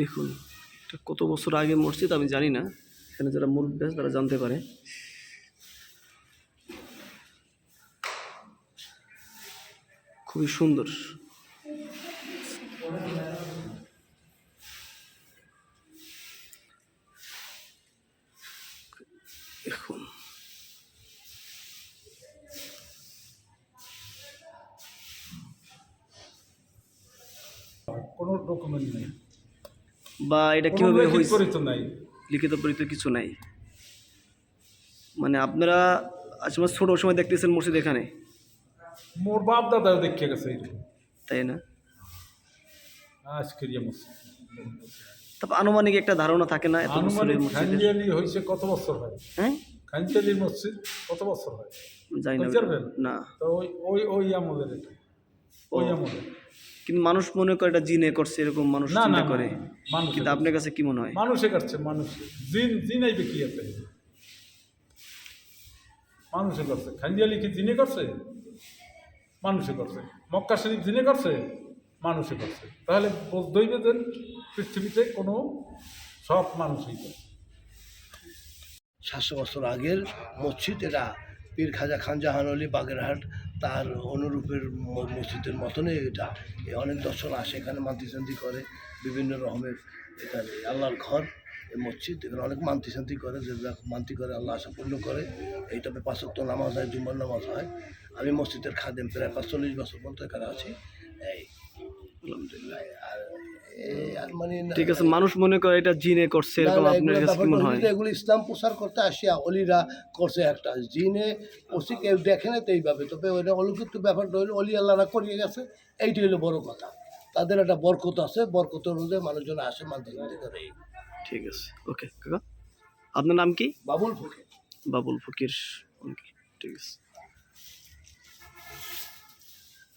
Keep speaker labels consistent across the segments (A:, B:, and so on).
A: দেখুন কত বছর আগে মসজিদ আমি জানি না। এখানে যারা মুরব্বী আছে তারা জানতে পারে। খুবই সুন্দর। দেখুন
B: কোনো ডকুমেন্ট নেই।
A: বা এটা কীভাবে
B: লিখিত
A: হয়েছে
B: নাই।
A: লিখিত পরিচিত কিছু নাই। মানে আপনারা আজ আমার ছোট সময় দেখতেছেন মসজিদ এখানে?
B: মোর বাপ দাদাও দেখে গেছে
A: তাই না?
B: আজকের মসজিদ
A: তারপর আনুমানিক একটা ধারণা থাকে না এত বছরের
B: খানজিয়ালি হয়েছে কত বছর হয়?
A: হ্যাঁ?
B: খানজিয়ালির মসজিদ কত বছর হয়?
A: জানি না। না।
B: তো ওই ওই ওই আমলের এটা। ওই আমলের।
A: কিন্তু মানুষ মনে করে এটা জিনে করছে এরকম মানুষ চিন্তা করে। কিন্তু আপনার কাছে কি মনে হয়?
B: মানুষে করছে মানুষ জিন জিন আইবে কি আছে মানুষে করছে খানজিয়ালি কি জিনে করছে? মানুষে করছে মক্কা শরীফ জিনে করছে? মানুষে করছে। তাহলে দৈবে পৃথিবীতে কোনো সব মানুষই করছে
C: সাতশো বছর আগের মসজিদ, এটা পীর খাজা খান জাহান আলী বাগেরহাট, তার অনুরূপের মসজিদের মতনই এটা। অনেক দর্শন আসে, এখানে মান্তি শান্তি করে, বিভিন্ন রকমের এখানে আল্লাহর ঘর এই মসজিদ, এখানে অনেক মান্তি শান্তি করে, যে মান্তি করে আল্লাহ আশা পূর্ণ করে। এইটাতে পাঁচক্ত নামাজ হয়, জুম্মার নামাজ হয়। আমি মসজিদের খাদেম প্রায় পাঁচচল্লিশ বছর পর্যন্ত এখানে আছি। এই আলহামদুলিল্লাহ। আর মানে
A: ঠিক আছে মানুষ মনে করে এটা জিনে করছে এরকম আপনার কাছে কি মনে হয়?
C: অলিরা এগুলো ইসলাম প্রচার করতে আসিয়া অলিরা করছে একটা। জিনে ওসি কেউ দেখে না তো এইভাবে। তবে ওইটা অলৌকিক ব্যাপারটা হইল অলি আল্লাহরা করিয়ে গেছে এইটাই হলো বড় কথা। তাদের একটা বরকত আছে বরকত অনুযায়ী মানুষজন আসে মানতে করে।
A: ঠিক আছে ওকে কাকা। আপনার নাম কি?
C: বাবুল ফকির।
A: বাবুল ফকির ঠিক আছে।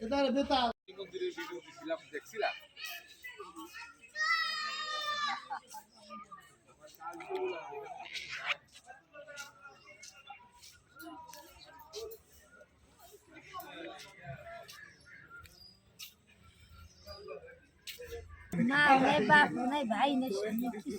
C: এটার বেতা
D: দেখছিলাম না নাই বাপ নাই ভাই নাই কিছু